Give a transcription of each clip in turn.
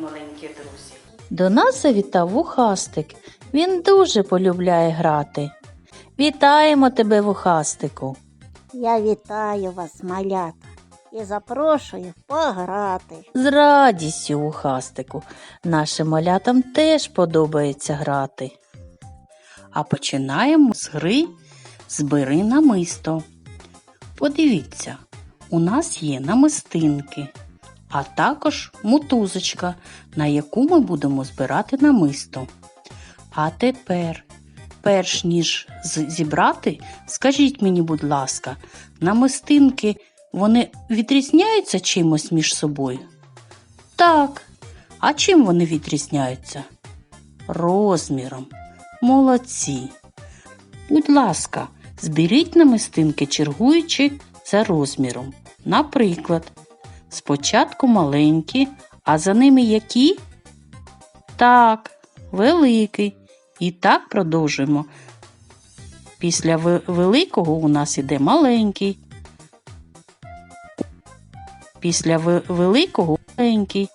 маленькі друзі. До нас завітав вухастик. Він дуже полюбляє грати. Вітаємо тебе, вухастику. Я вітаю вас, малята, і запрошую пограти. З радістю, вухастику. Нашим малятам теж подобається грати. А починаємо з гри Збери намисто. Подивіться, у нас є намистинки, а також мотузочка, на яку ми будемо збирати намисто. А тепер, перш ніж зібрати, скажіть мені, будь ласка, намистинки вони відрізняються чимось між собою? Так. А чим вони відрізняються? Розміром. Молодці. Будь ласка, зберіть намистинки, чергуючи за розміром. Наприклад, спочатку маленькі, а за ними які? Так, великий. І так продовжуємо. Після великого у нас іде маленький. Після великого маленький.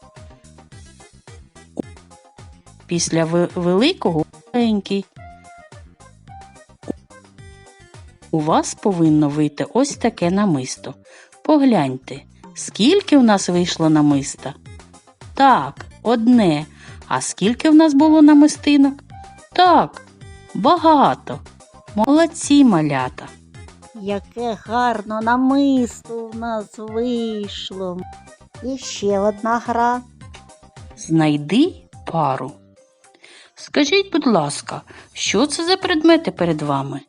Після великого маленький. У вас повинно вийти ось таке намисто. Погляньте, скільки в нас вийшло намиста? Так, одне. А скільки в нас було намистинок? Так, багато. Молодці малята. Яке гарно намисто в нас вийшло. І ще одна гра. Знайди пару. Скажіть, будь ласка, що це за предмети перед вами?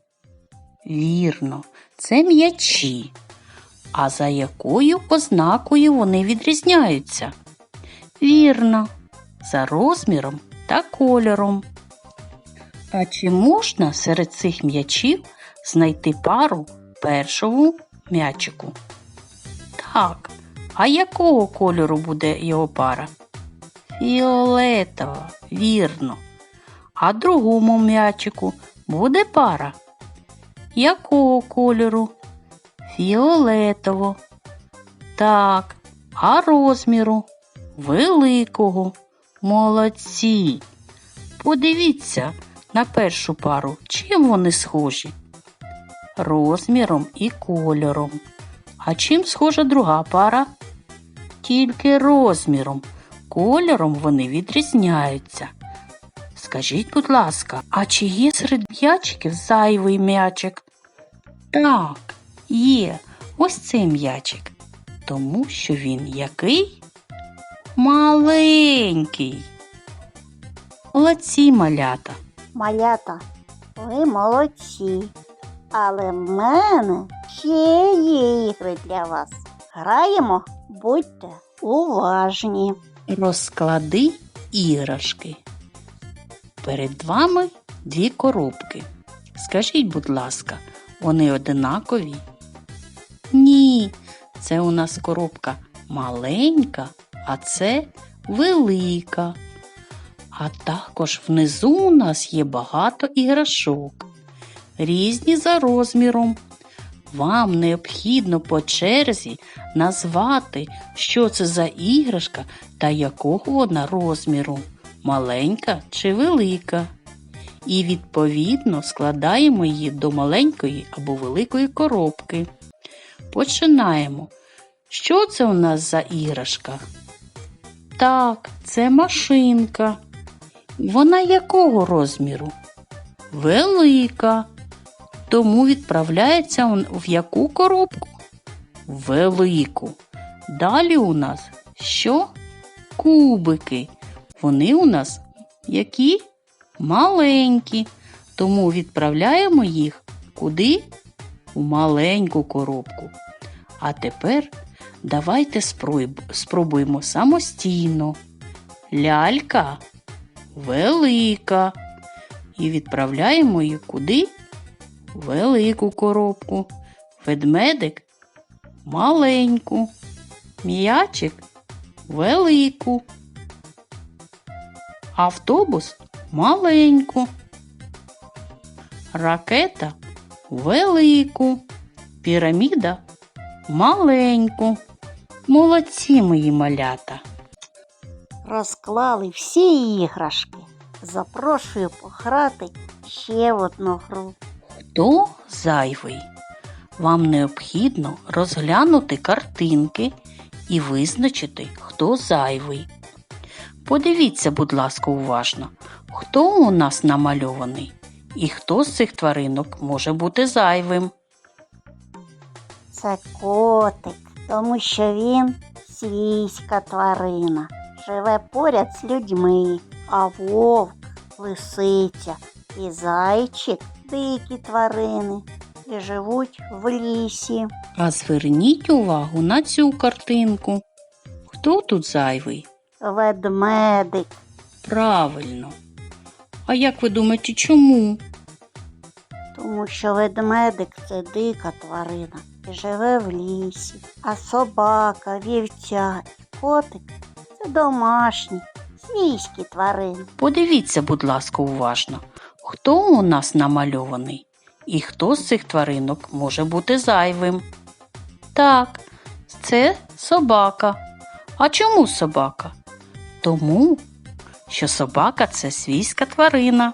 Вірно, це м'ячі. А за якою ознакою вони відрізняються? Вірно, за розміром та кольором. А чи можна серед цих м'ячів знайти пару першому м'ячику? Так, а якого кольору буде його пара? Фіолетова, вірно. А другому м'ячику буде пара. Якого кольору? Фіолетово. Так, а розміру? Великого. Молодці. Подивіться на першу пару, чим вони схожі? Розміром і кольором. А чим схожа друга пара? Тільки розміром. Кольором вони відрізняються. Скажіть, будь ласка, а чи є серед м'ячиків зайвий м'ячик? Так, є. Ось цей м'ячик. Тому що він який? Маленький. Молодці малята. Малята, ви молодці. Але в мене ще є ігри для вас. Граємо, будьте уважні. Розклади іграшки. Перед вами дві коробки. Скажіть, будь ласка, вони одинакові? Це у нас коробка маленька, а це велика. А також внизу у нас є багато іграшок, різні за розміром. Вам необхідно по черзі назвати, що це за іграшка та якого вона розміру, маленька чи велика. І відповідно складаємо її до маленької або великої коробки. Починаємо. Що це у нас за іграшка? Так, це машинка. Вона якого розміру? Велика. Тому відправляється в яку коробку? Велику. Далі у нас що? Кубики. Вони у нас які? Маленькі. Тому відправляємо їх куди? У маленьку коробку. А тепер давайте спробуємо самостійно. Лялька велика. І відправляємо її куди? велику коробку, ведмедик маленьку, м'ячик велику, автобус маленьку, ракета велику, піраміда маленьку. Молодці мої малята. розклали всі іграшки. Запрошую пограти ще в одну гру. Хто зайвий? Вам необхідно розглянути картинки і визначити, хто зайвий. Подивіться, будь ласка, уважно, хто у нас намальований і хто з цих тваринок може бути зайвим. Це котик, тому що він свійська тварина, живе поряд з людьми, а вовк, лисиця і зайчик дикі тварини і живуть в лісі. А зверніть увагу на цю картинку. Хто тут зайвий? Ведмедик, Правильно. А як ви думаєте, чому? тому що ведмедик це дика тварина і живе в лісі, а собака, вівця і котик це домашні, свійські тварини. Подивіться, будь ласка, уважно, хто у нас намальований і хто з цих тваринок може бути зайвим. Так, це собака. А чому собака? Тому, що собака це свійська тварина.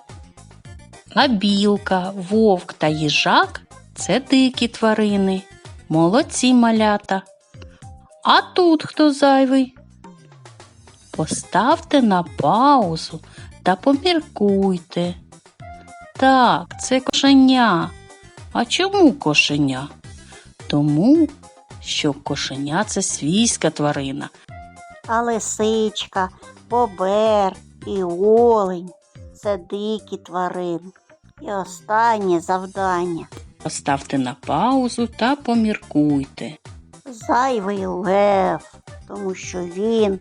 А білка, вовк та їжак це дикі тварини. Молодці малята. А тут хто зайвий? Поставте на паузу та поміркуйте. Так, це кошеня. А чому кошеня? Тому, що кошеня це свійська тварина. А лисичка, бобер і олень це дикі тварини. І останнє завдання Поставте на паузу та поміркуйте. зайвий лев, тому що він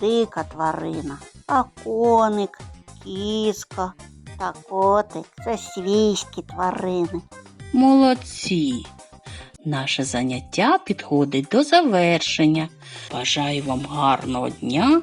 дика тварина, а коник, кіска та котик це свійські тварини. Молодці! Наше заняття підходить до завершення. Бажаю вам гарного дня